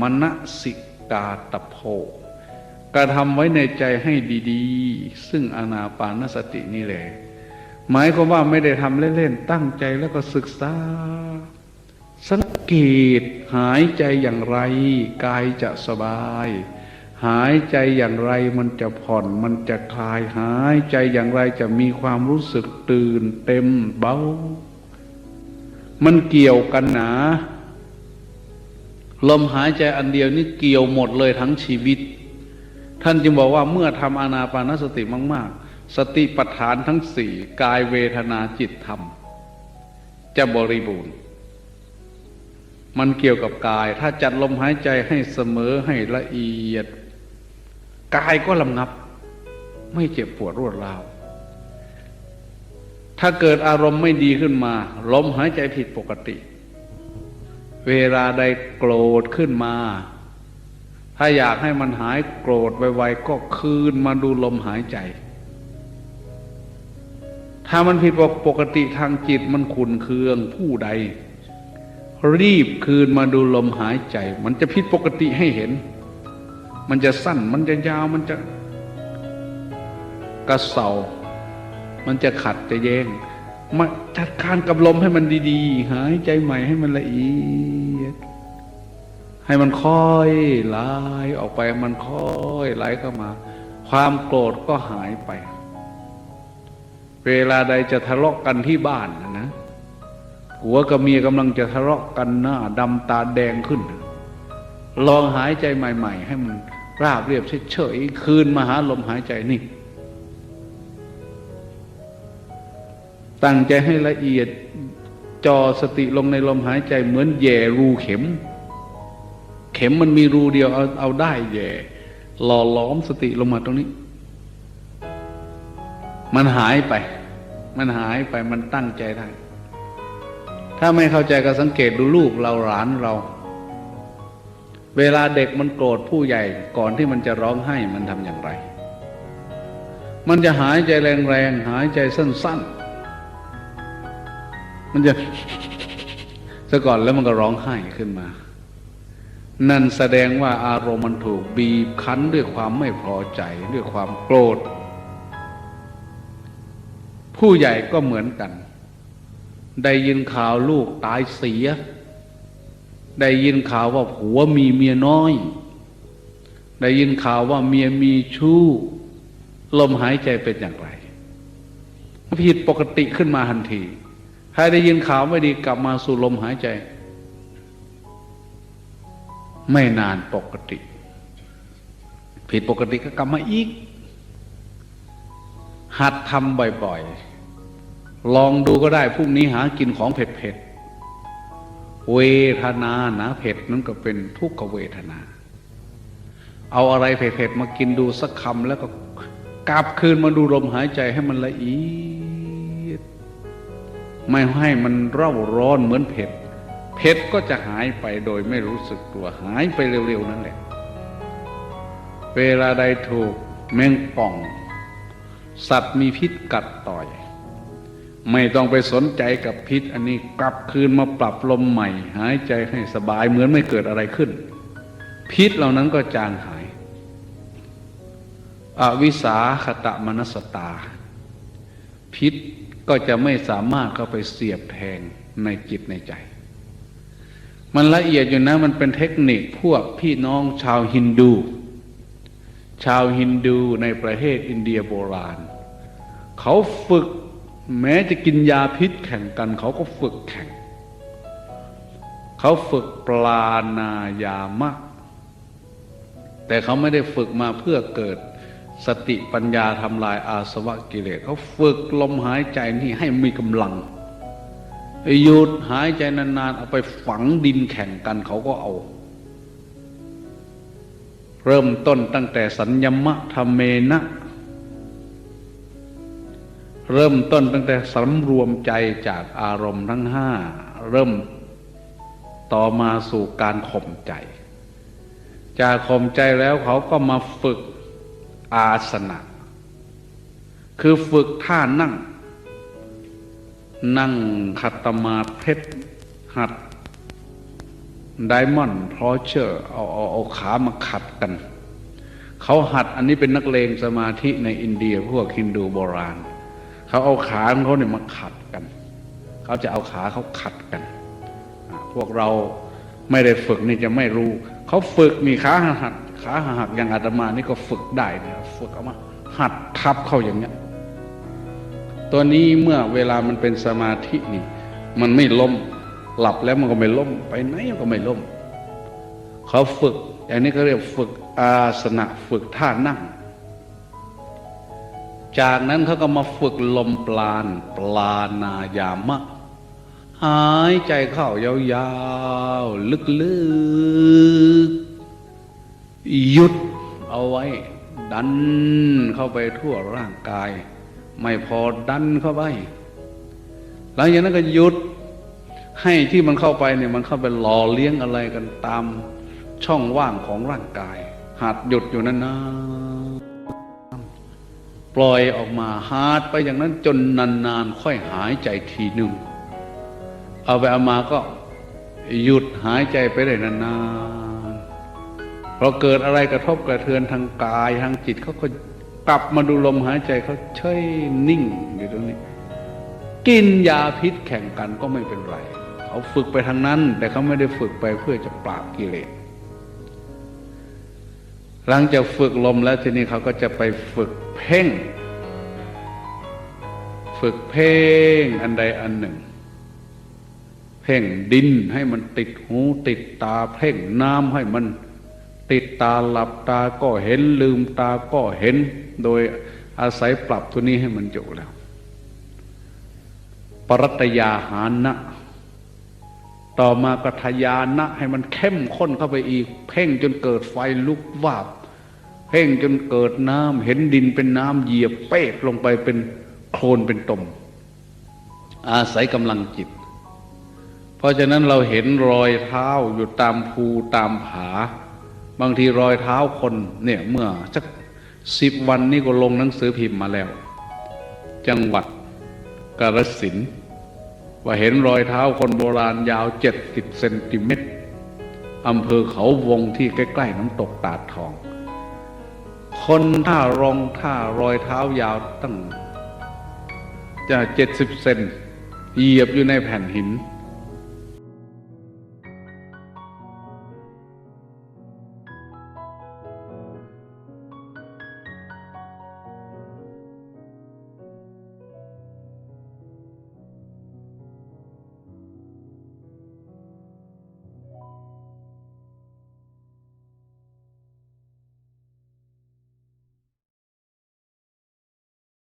มณสิกาตโพกระทำไว้ในใจให้ดีๆ ซึ่งอนาปานสตินี่แหละหมายความว่าไม่ได้ทำเล่นๆ ตั้งใจแล้วก็ศึกษา สังเกตหายใจอย่างไร กายจะสบาย หายใจอย่างไรมันจะผ่อนมันจะคลาย หายใจอย่างไรจะมีความรู้สึกตื่นเต็มเบา มันเกี่ยวกันหนา ลมหายใจอันเดียวนี่เกี่ยวหมดเลยทั้งชีวิต ท่านจึงบอกว่าเมื่อทำอานาปานสติมาก ๆ สติปัฏฐานทั้งสี่กายเวทนาจิตธรรม จะบริบูรณ์ มันเกี่ยวกับกาย ถ้าจัดลมหายใจให้เสมอให้ละเอียด กายก็ลำงับ ไม่เจ็บปวดรวดราว ถ้าเกิดอารมณ์ไม่ดีขึ้นมา ลมหายใจผิดปกติ เวลาใดโกรธขึ้นมา ถ้าอยากให้มันหายโกรธไวๆก็คืนมาดูลมหายใจ ถ้ามันผิดปกติทางจิตมันขุนเคืองผู้ใด รีบคืนมาดูลมหายใจ มันจะผิดปกติให้เห็น มันจะสั้นมันจะยาวมันจะกระเสามันจะขัดจะแยง มาจัดการกับลมให้มันดีๆ หายใจใหม่ให้มันละเอียด ให้มันค่อยไหลออกไปมันค่อยไหลเข้ามา ความโกรธก็หายไป เวลาใดจะทะเลาะกันที่บ้านนะนะผัวกับเมียกำลังจะทะเลาะกันหน้าดำตาแดงขึ้น ลองหายใจใหม่ ๆ ให้มันราบเรียบเฉยๆคืนมาหาลมหายใจนี่ ตั้งใจให้ละเอียดจอสติลงในลมหายใจเหมือนแย่รูเข็ม เข็มมันมีรูเดียวเอาเอาได้แย่หล่อล้อมสติลงมาตรงนี้ มันหายไป มันหายไปมันตั้งใจได้ ถ้าไม่เข้าใจก็สังเกตดูลูกเราหลานเรา เวลาเด็กมันโกรธผู้ใหญ่ก่อนที่มันจะร้องไห้มันทำอย่างไร มันจะหายใจแรงๆหายใจสั้น ๆ มันจะซะก่อนแล้วมันก็ร้องไห้ขึ้นมา นั่นแสดงว่าอารมณ์มันถูกบีบคั้นด้วยความไม่พอใจด้วยความโกรธ ผู้ใหญ่ก็เหมือนกัน ได้ยินข่าวลูกตายเสีย ได้ยินข่าวว่าผัวมีเมียน้อย ได้ยินข่าวว่าเมียมีชู้ ลมหายใจเป็นอย่างไรผิดปกติขึ้นมาทันที ถ้าได้ยินข่าวไม่ดีกลับมาสู่ลมหายใจ ไม่นานปกติ ผิดปกติก็กลับมาอีก หัดทำบ่อยๆ ลองดูก็ได้พรุ่งนี้หากินของเผ็ดๆ เวทนานะเผ็ดนั้นก็เป็นทุกขเวทนา เอาอะไรเผ็ดๆ มากินดูสักคำแล้วก็กลับคืนมาดูลมหายใจให้มันละเอียด ไม่ให้มันเร่าร้อนเหมือนเผ็ดเผ็ดก็จะหายไปโดยไม่รู้สึกตัวหายไปเร็วๆนั่นแหละ เวลาใดถูกแมงป่อง สัตว์มีพิษกัดต่อย ไม่ต้องไปสนใจกับพิษ อันนี้กลับคืนมาปรับลมใหม่ หายใจให้สบายเหมือนไม่เกิดอะไรขึ้น พิษเหล่านั้นก็จางหาย อวิสาขตะมนสตา พิษ ก็จะไม่สามารถเข้าไปเสียบแทงในจิตในใจ มันละเอียดอยู่นะมันเป็นเทคนิคพวกพี่น้องชาวฮินดู ชาวฮินดูในประเทศอินเดียโบราณ เขาฝึกแม้จะกินยาพิษแข่งกัน เขาก็ฝึกแข่ง เขาฝึกปลานายามะ แต่เขาไม่ได้ฝึกมาเพื่อเกิด สติปัญญาทำลายอาสวะกิเลสเขาฝึกลมหายใจนี่ให้มีกำลังหยุดหายใจนานๆ เอาไปฝังดินแข่งกันเขาก็เอา เริ่มต้นตั้งแต่สัญญมะธรรมเมนะ เริ่มต้นตั้งแต่สำรวมใจจากอารมณ์ทั้งห้า เริ่มต่อมาสู่การข่มใจ จากข่มใจแล้วเขาก็มาฝึก อาสนะ คือฝึกท่านั่ง นั่งขัตมาเพชรหัดไดมอนด์พอเชอร์เอาเอาเอาขามาขัดกัน เขาหัดอันนี้เป็นนักเลงสมาธิในอินเดียพวกฮินดูโบราณ เขาเอาขาของเขาเนี่ยมาขัดกัน เขาจะเอาขาเขาขัดกัน พวกเราไม่ได้ฝึกนี่จะไม่รู้ เขาฝึกมีขาหัก ขาหักอย่างอาตมานี่ก็ฝึกได้นะฝึกเอามาหัดทับเข้าอย่างเนี้ย ตัวนี้เมื่อเวลามันเป็นสมาธินี่ มันไม่ล้ม หลับแล้วมันก็ไม่ล้ม ไปไหนมันก็ไม่ล้ม เขาฝึกอย่างนี้เขาเรียกฝึกอาสนะฝึกท่านั่ง จากนั้นเขาก็มาฝึกลมปราณปลานายามะหายใจเข้ายาวๆ ลึกๆ ยุดเอาไว้ ดันเข้าไปทั่วร่างกาย ไม่พอดันเข้าไปหลังจากนั้นก็หยุดให้ที่มันเข้าไปเนี่ยมันเข้าไปหล่อเลี้ยงอะไรกันตามช่องว่างของร่างกาย หัดหยุดอยู่นานๆปล่อยออกมาหาดไปอย่างนั้นจนนานๆ ค่อยหายใจทีหนึ่ง เอาไปเอามาก็หยุดหายใจไปได้นานๆ พอเกิดอะไรกระทบกระเทือนทางกายทางจิตเขาก็กลับมาดูลมหายใจเขาเฉยนิ่งอยู่ตรงนี้ กินยาพิษแข่งกันก็ไม่เป็นไรเขาฝึกไปทางนั้น แต่เขาไม่ได้ฝึกไปเพื่อจะปราบกิเลสหลังจากฝึกลมแล้วทีนี้เขาก็จะไปฝึกเพ่ง ฝึกเพ่งอันใดอันหนึ่ง เพ่งดินให้มันติดหูติดตาเพ่งน้ำให้มัน ติดตาหลับตาก็เห็นลืมตาก็เห็น โดยอาศัยปรับตัวนี้ให้มันอยู่แล้ว ปรัตยาหานะ ต่อมาก็ทยานะให้มันเข้มข้นเข้าไปอีก เพ่งจนเกิดไฟลุกวาบ เพ่งจนเกิดน้ำเห็นดินเป็นน้ำเหยียบเป๊กลงไปเป็นโคลนเป็นตม อาศัยกำลังจิต เพราะฉะนั้นเราเห็นรอยเท้าอยู่ตามภูตามผา บางทีรอยเท้าคนเนี่ยเมื่อสักสิบวันนี้ก็ลงหนังสือพิมพ์มาแล้ว จังหวัดกาฬสินว่าเห็นรอยเท้าคนโบราณยาวเจ็ดสิบเซนติเมตรอำเภอเขาวงที่ใกล้ ๆ น้ำตกตาดทอง คนท่ารองท่ารอยเท้ายาวตั้งจะเจ็ดสิบเซนเหยียบอยู่ในแผ่นหิน